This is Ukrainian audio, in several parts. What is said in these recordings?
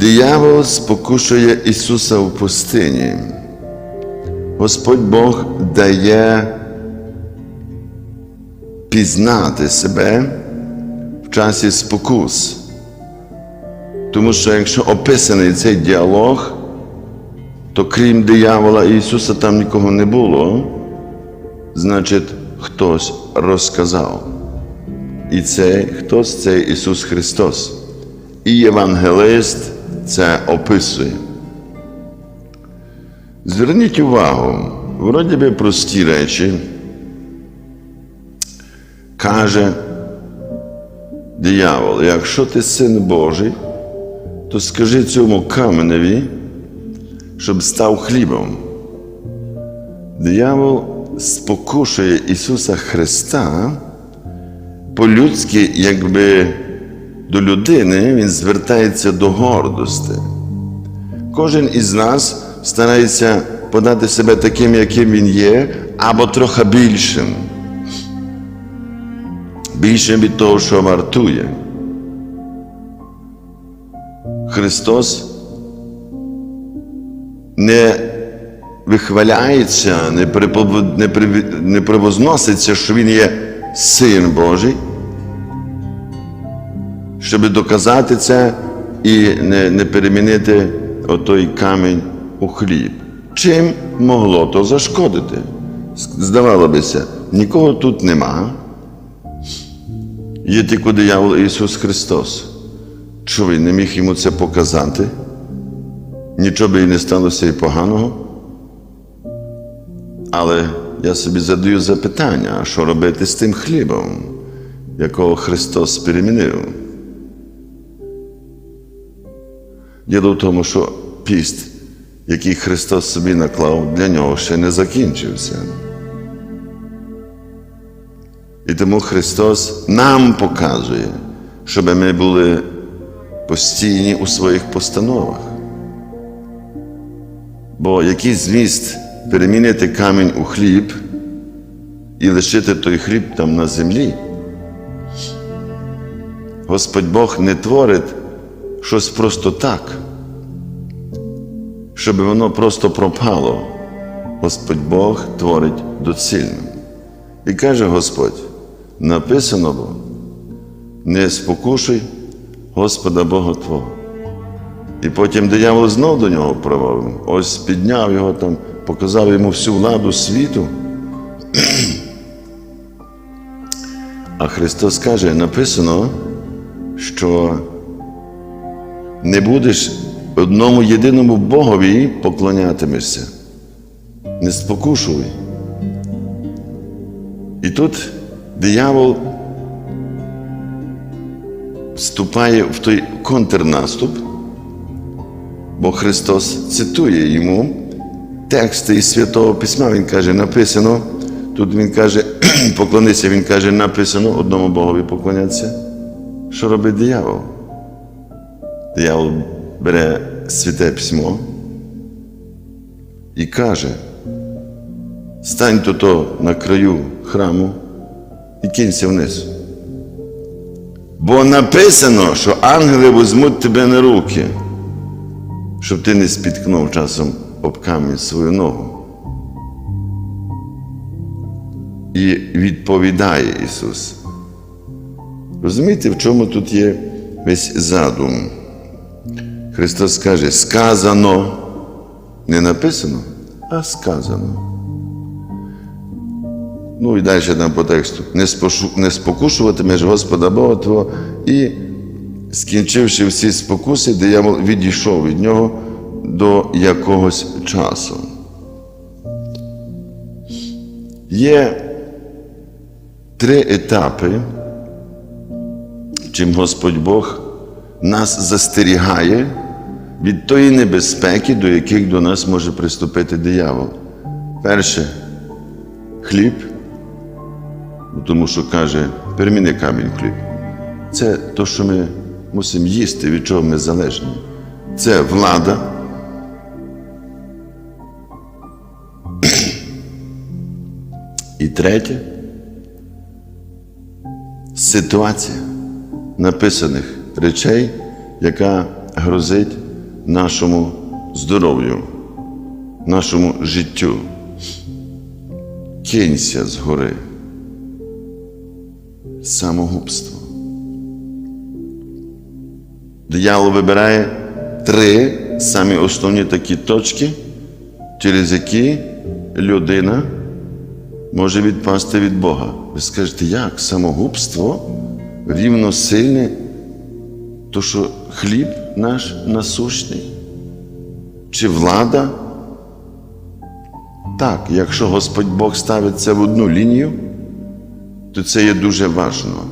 Диявол спокушує Ісуса в пустині. Господь Бог дає пізнати себе в часі спокус. Тому що якщо описаний цей діалог, то крім диявола Ісуса там нікого не було, значить, хтось розказав. І цей хтось це Ісус Христос. І євангелист це описує. Зверніть увагу, вроді би прості речі, каже диявол, якщо ти син Божий, то скажи цьому каменеві, щоб став хлібом. Диявол спокушує Ісуса Христа по-людськи, якби до людини, Він звертається до гордості. Кожен із нас старається подати себе таким, яким він є, або трохи більшим. Більшим від того, що вартує. Христос не вихваляється, не, припов... не, при... не превозноситься, що Він є Син Божий, щоб доказати це і не, не перемінити отой камінь у хліб. Чим могло то зашкодити? Здавало бися, нікого тут нема. Є тільки диявол Ісус Христос. Що він не міг йому це показати? Нічого би і не сталося і поганого. Але я собі задаю запитання, що робити з тим хлібом, якого Христос перемінив? Діло в тому, що піст, який Христос собі наклав, для нього ще не закінчився. І тому Христос нам показує, щоб ми були постійні у своїх постановах. Бо який зміст перемінити камінь у хліб і лишити той хліб там на землі? Господь Бог не творить щось просто так, щоб воно просто пропало. Господь Бог творить доцільно. І каже Господь, написано було, не спокушуй Господа Бога Твого. І потім диявол знов до нього промовив, ось підняв його там, показав йому всю владу світу. А Христос каже, написано, що не будеш одному єдиному Богові поклонятимешся. Не спокушуй. І тут диявол вступає в той контрнаступ, бо Христос цитує йому тексти із Святого Письма. Він каже, написано, тут Він каже, поклонися, Він каже, написано одному Богові поклонятися. Що робить диявол? Диявол бере святе письмо і каже, стань тут на краю храму і кинься вниз. Бо написано, що ангели візьмуть тебе на руки, щоб ти не спіткнув часом об камінь свою ногу. І відповідає Ісус. Розумієте, в чому тут є весь задум? Христос каже, сказано, не написано, а сказано. Ну і далі там по тексту. Не, спошу, не спокушуватимеш Господа Бога Твого і, скінчивши всі спокуси, диявол відійшов від нього до якогось часу. Є три етапи, чим Господь Бог нас застерігає від тої небезпеки, до яких до нас може приступити диявол. Перше хліб, тому що каже, переміни камінь хліб. Це те, що ми мусимо їсти, від чого ми залежні. Це влада. І третє ситуація написаних речей, яка грозить нашому здоров'ю, нашому життю. Кинься з гори. Самогубство. Диявол вибирає три самі основні такі точки, через які людина може відпасти від Бога. Ви скажете, як самогубство рівно сильне, то що хліб наш насущний? Чи влада? Так, якщо Господь Бог ставить це в одну лінію, то це є дуже важливо.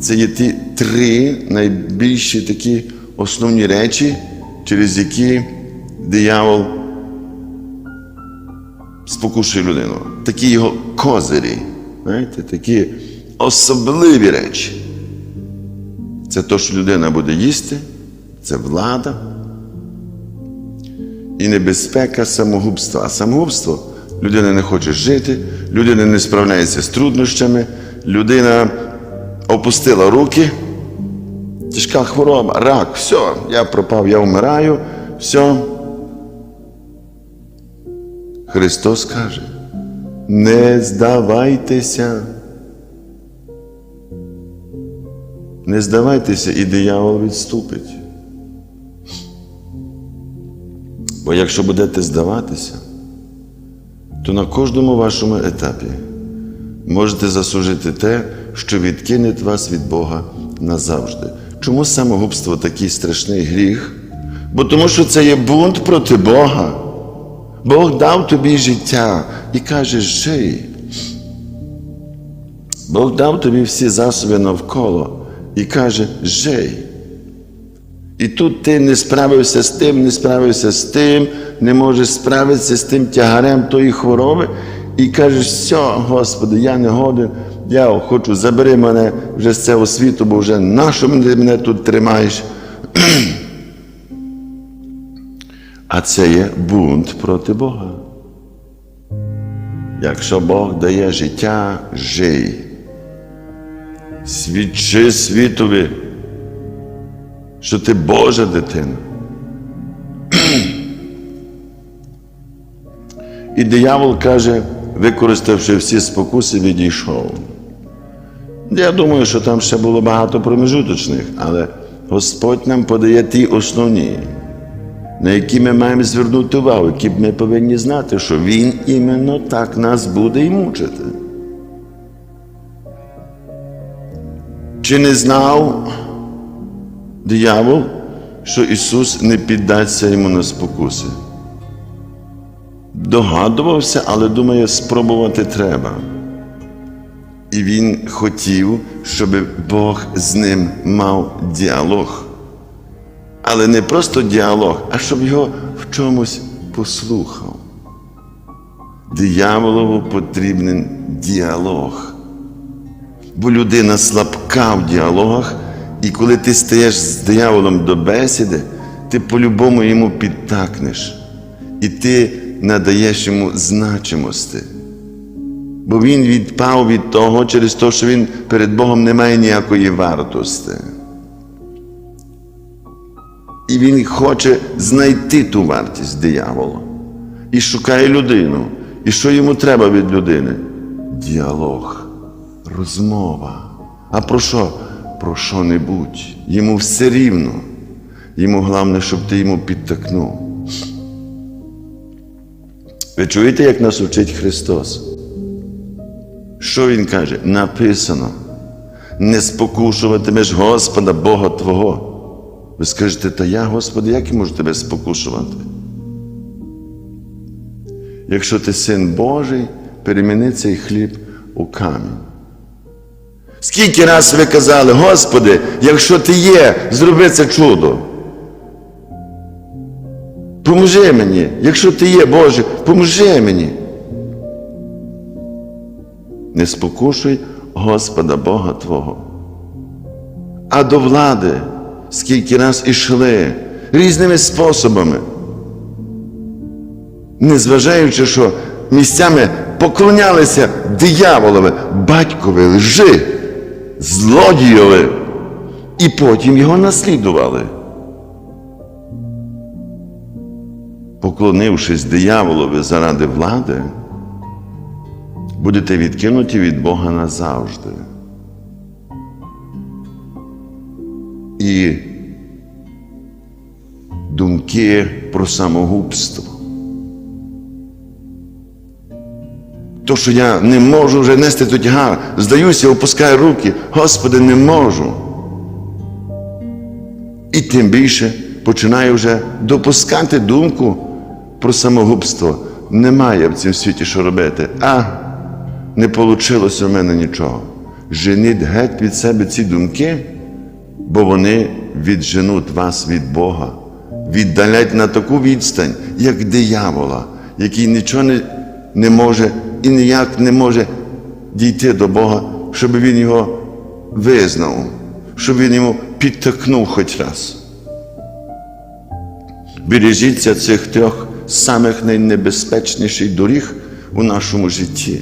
Це є ті три найбільші такі основні речі, через які диявол спокушує людину. Такі його козирі, знаєте, такі особливі речі. Це те, що людина буде їсти, це влада і небезпека самогубства. А самогубство людина не хоче жити, людина не справляється з труднощами, людина опустила руки, тяжка хвороба, рак, все, я пропав, я вмираю, все. Христос каже, не здавайтеся. Не здавайтеся, і диявол відступить. Бо якщо будете здаватися, то на кожному вашому етапі можете заслужити те, що відкине вас від Бога назавжди. Чому самогубство такий страшний гріх? Бо тому що це є бунт проти Бога. Бог дав тобі життя і каже, жий. Бог дав тобі всі засоби навколо і каже, жий. І тут ти не справився з тим, не справився з тим, не можеш справитися з тим тягарем тої хвороби, і кажеш, все, Господи, я не годен, я хочу, забери мене вже з цього світу, бо вже нащо ти мене тут тримаєш? А це є бунт проти Бога. Якщо Бог дає життя, жий. Свідчи світові, що ти Божа дитина. І диявол каже, використавши всі спокуси, відійшов. Я думаю, що там ще було багато промежуточних, але Господь нам подає ті основні, на які ми маємо звернути увагу, які ми повинні знати, що Він іменно так нас буде і мучити. Чи не знав диявол, що Ісус не піддасться йому на спокуси? Догадувався, але думає, спробувати треба. І він хотів, щоб Бог з ним мав діалог. Але не просто діалог, а щоб його в чомусь послухав. Дияволову потрібен діалог. Бо людина слабка в діалогах, і коли ти стаєш з дияволом до бесіди, ти по-любому йому підтакнеш. І ти надаєш йому значимості. Бо він відпав від того через те, що він перед Богом не має ніякої вартості. І він хоче знайти ту вартість диявола. І шукає людину. І що йому треба від людини? Діалог, розмова. А про що? Про що-небудь. Йому все рівно. Йому головне, щоб ти йому підтакнув. Ви чуєте, як нас учить Христос? Що Він каже? Написано. Не спокушуватимеш Господа Бога Твого. Ви скажете, та я, Господи, як я можу тебе спокушувати? Якщо ти син Божий, переміни цей хліб у камінь. Скільки раз ви казали, Господи, якщо ти є, зроби це чудо. Поможи мені, якщо ти є, Боже, поможи мені. Не спокушуй Господа Бога Твого. А до влади, скільки раз ішли різними способами, незважаючи, що місцями поклонялися дияволові, батькові лжи, злодієві, і потім його наслідували. поклонившись дияволові заради влади, будете відкинуті від Бога назавжди. І думки про самогубство. То, що я не можу вже нести ту тягар, здаюся, опускаю руки, Господи, не можу. І тим більше починаю вже допускати думку про самогубство. Немає в цьому світі що робити. А не вийшло в мене нічого. Женіть геть від себе ці думки, бо вони відженуть вас від Бога, віддалять на таку відстань, як диявола, який нічого не, не може і ніяк не може дійти до Бога, щоб він його визнав, щоб він йому підтакнув хоч раз. Бережіться цих трьох самих найнебезпечніших доріг у нашому житті.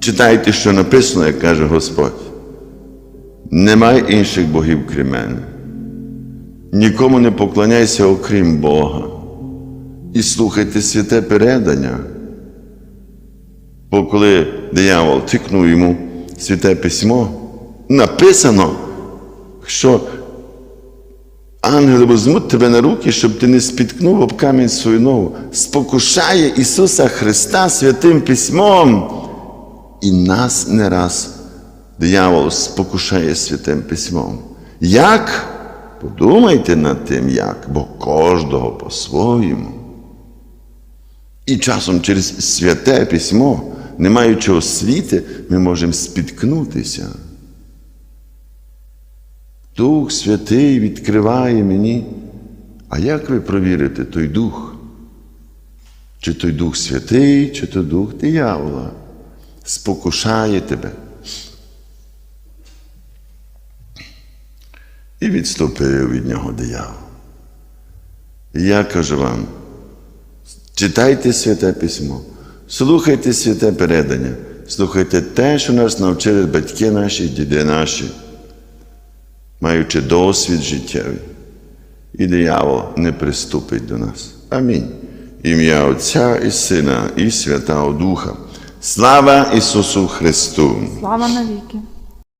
Читайте, що написано, як каже Господь. Немає інших богів, крім мене. Нікому не поклоняйся, окрім Бога. І слухайте святе передання. Бо коли диявол тикнув йому святе письмо, написано, що ангели візьмуть тебе на руки, щоб ти не спіткнув об камінь свою ногу. Спокушає Ісуса Христа святим письмом. І нас не раз диявол спокушає святим письмом. Як? Подумайте над тим, як, бо кожного по-своєму. І часом через святе письмо, не маючи освіти, ми можемо спіткнутися. Дух Святий відкриває мені. А як ви провірите той дух? Чи той Дух Святий, чи то Дух диявола? Спокушає тебе. І відступив від нього диявол. І я кажу вам, читайте святе письмо, слухайте святе передання, слухайте те, що нас навчили батьки наші, діди наші, маючи досвід життєвий. І диявол не приступить до нас. Амінь. Ім'я Отця і Сина, і Святого Духа. Слава Ісусу Христу! Слава навіки!